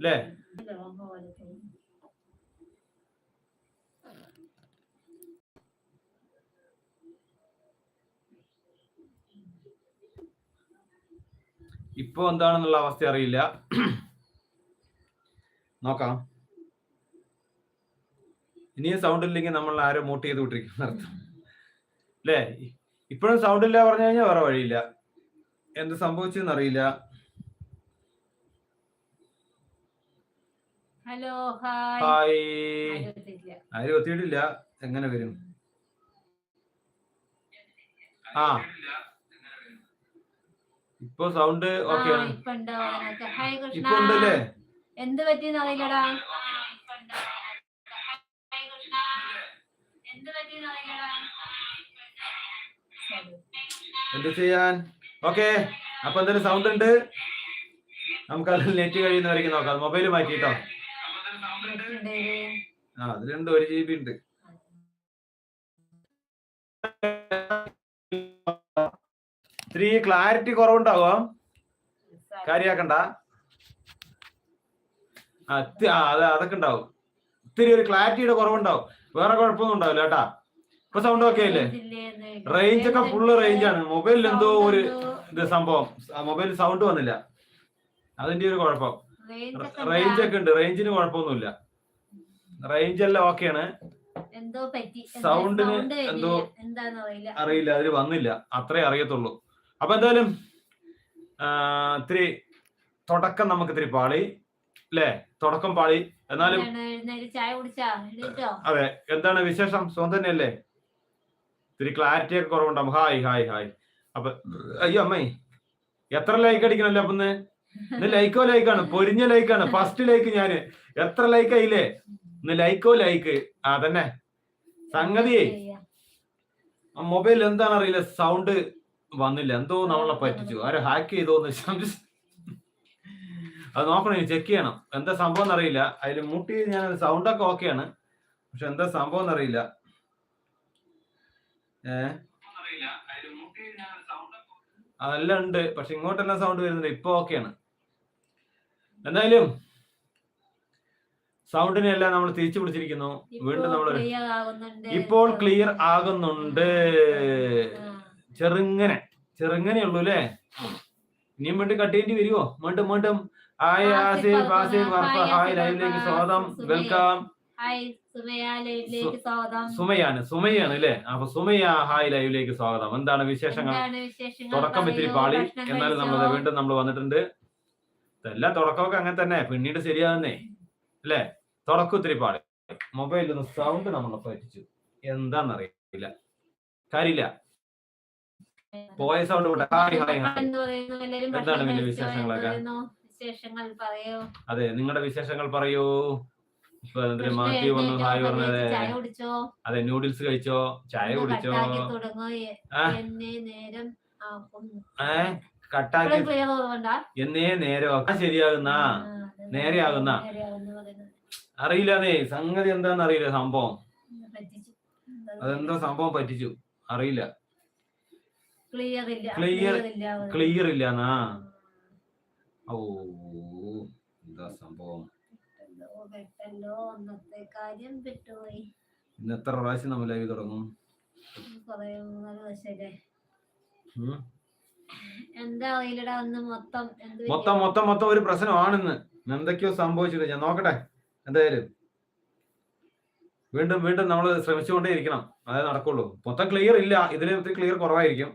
അല്ലേ ഇപ്പൊ എന്താണെന്നുള്ള അവസ്ഥ അറിയില്ല. നോക്കാം. ഇനിയും സൗണ്ട് ഇല്ലെങ്കിൽ നമ്മൾ ആരോ മൂട്ട് ചെയ്ത് വിട്ടിരിക്കുന്ന അർത്ഥം അല്ലേ ഇപ്പോഴും സൗണ്ട് ഇല്ല പറഞ്ഞു കഴിഞ്ഞാൽ വേറെ വഴിയില്ല. എന്ത് സംഭവിച്ചെന്ന് ഹലോ ഹായ്. ആരും എത്തിയിട്ടില്ല. എങ്ങനെ വരും? ആ. ഇപ്പൊ സൗണ്ട് ഓക്കെ. ഇപ്പൊ ഉണ്ടല്ലേ? എന്ത് പറ്റിയെന്ന് അറിയില്ലടാ. എന്ത് ചെയ്യാൻ? ഓക്കെ. അപ്പൊ എന്തായാലും സൗണ്ട് ഉണ്ട്. നമുക്ക് അതിൽ നെറ്റ് കഴിയുന്നവരേക്ക് നോക്കാം. മൊബൈൽ മാറ്റിട്ടോ. ആ അതിലുണ്ട് ഒരു ജി ബി ഉണ്ട്. ഇത്തിരി ക്ലാരിറ്റി കുറവുണ്ടാവോ? കാര്യാക്കണ്ട. അത് അതൊക്കെ ഉണ്ടാവും. ഇത്തിരി ഒരു ക്ലാരിറ്റിയുടെ കുറവുണ്ടാവും. വേറെ കുഴപ്പമൊന്നും ഉണ്ടാവില്ല കേട്ടാ. ഇപ്പൊ സൗണ്ട് ഓക്കെ അല്ലേ? റേഞ്ച് ഒക്കെ ഫുള്ള് റേഞ്ച് ആണ്. മൊബൈലിൽ എന്തോ ഒരു ഇത് സംഭവം. മൊബൈലിൽ സൗണ്ട് വന്നില്ല. അതിന്റെ ഒരു കുഴപ്പം. റേഞ്ച് ഒക്കെ ഉണ്ട്. റേഞ്ചിന് കുഴപ്പമൊന്നുമില്ല. റേഞ്ച് എല്ലാം ഓക്കെയാണ് എന്തോ പറ്റി? സൗണ്ടിന് എന്തോ അറിയില്ല. അതിൽ വന്നില്ല. അത്രേ അറിയത്തുള്ളൂ. അപ്പൊ എന്തായാലും ഇത്തിരി തുടക്കം നമുക്ക് ഇത്തിരി പാളി അല്ലേ തുടക്കം പാളി. എന്നാലും അതെ. എന്താണ് വിശേഷം? സ്വന്തം തന്നെയല്ലേ? ഇത്തിരി ക്ലാരിറ്റി ഒക്കെ കുറവുണ്ടാവും. ഹായ് ഹായ് ഹായ് അപ്പൊ അയ്യോ അമ്മേ. എത്ര ലൈക്ക് അടിക്കണല്ലോ അപ്പൊ ഇന്ന് ലൈക്കോ ലൈക്കാണ് പൊരിഞ്ഞ ലൈക്കാണ് ഫസ്റ്റ് ലൈക്ക് ഞാൻ. എത്ര ലൈക്ക് ആയില്ലേ? ഇന്ന് ലൈക്കോ ലൈക്ക് ആ തന്നെ സംഗതി. മൊബൈൽ എന്താണെന്ന് അറിയില്ല സൗണ്ട് വന്നില്ല. എന്തോ നമ്മളെ പറ്റിച്ചു. ആരെ ഹാക്ക് ചെയ്തോന്ന് സംശയം അത് നോക്കണം ചെക്ക് ചെയ്യണം. എന്താ സംഭവം എന്നറിയില്ല അതിൽ മുട്ടി ഞാൻ സൗണ്ടൊക്കെ ഓക്കെയാണ് പക്ഷെ എന്താ സംഭവം എന്നറിയില്ല ഏ? അതെല്ലാം ഉണ്ട്. പക്ഷെ ഇങ്ങോട്ടെല്ലാം സൗണ്ട് വരുന്നുണ്ട്. ഇപ്പൊ ഓക്കെയാണ് എന്തായാലും സൗണ്ടിനെ എല്ലാം നമ്മൾ തിരിച്ചു പിടിച്ചിരിക്കുന്നു. വീണ്ടും നമ്മൾ ഇപ്പോൾ ക്ലിയർ ആകുന്നുണ്ട്. ചെറുങ്ങനെ. ചെറുങ്ങനെ ഉള്ളൂ അല്ലേ? ഇനിയും വേണ്ടി കട്ട് ചെയ്യേണ്ടി വരുമോ വീണ്ടും വീണ്ടും. ഹായ് ആസിഫ് ഹായ് ലൈവിലേക്ക് സ്വാഗതം. വെൽക്കം. വെൽക്കം സുമയാണ് സുമയാണ് അല്ലേ? അപ്പൊ സുമയ ഹായ് ലൈവിലേക്ക് സ്വാഗതം. എന്താണ് വിശേഷങ്ങൾ? തുടക്കം ഇത്തിരി പാളി. എന്നാലും നമ്മൾ വീണ്ടും നമ്മൾ വന്നിട്ടുണ്ട്. എല്ലാ തുടക്കമൊക്കെ അങ്ങനെ തന്നെ. പിന്നീട് ശരിയാകുന്നേ അല്ലേ? തുടക്കം ഇത്തിരി പാളി. മൊബൈലിൽ നിന്ന് സൗണ്ട് നമ്മളെ പറ്റിച്ചു. എന്താണെന്നറിയില്ല കാര്യമില്ല. പോയ സൗണ്ട് ഹായ് ഹായ് എന്താണ് പിന്നെ വിശേഷങ്ങളൊക്കെ? അതെ നിങ്ങളുടെ വിശേഷങ്ങൾ പറയൂ. ഇപ്പൊ കൃഷ്ണ മാത്യു വന്നു ഹായ് പറഞ്ഞത്? അതെ നൂഡിൽസ് കഴിച്ചോ? ചായ കുടിച്ചോ. ഏ കട്ടാക്കി? എന്നേ നേരെ ശരിയാകുന്ന? നേരെയാകുന്ന. അറിയില്ലാന്നേ സംഗതി എന്താന്ന് അറിയില്ല സംഭവം. അതെന്താ സംഭവം പറ്റിച്ചു? അറിയില്ല. ക്ലിയർ. ക്ലിയർ ഇല്ലാന്നാ? ഓ എന്താ സംഭവം? പെട്ടല്ലോ, അന്നത്തെ കാര്യം ഇന്ന് എത്ര പ്രാവശ്യം നമ്മൾ ലൈവ് തുടങ്ങും? കൊറേ മൂന്നാൽ? എന്താ അറിയില്ലടാ മൊത്തം മൊത്തം മൊത്തം മൊത്തം ഒരു പ്രശ്നമാണെന്ന്. എന്തൊക്കെയോ സംഭവിച്ചിട്ട് ഞാൻ നോക്കട്ടെ. എന്തായാലും. വീണ്ടും വീണ്ടും നമ്മൾ ശ്രമിച്ചുകൊണ്ടേ ഇരിക്കണം. അതേ നടക്കുള്ളൂ. മൊത്തം ക്ലിയർ ഇല്ല. ഇതിന് ഒത്തിരി ക്ലിയർ കുറവായിരിക്കും.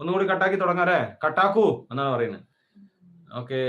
ഒന്നുകൂടി കട്ടാക്കി തുടങ്ങാറേ കട്ടാക്കൂ എന്നാണ് പറയുന്നത്. ഓക്കെ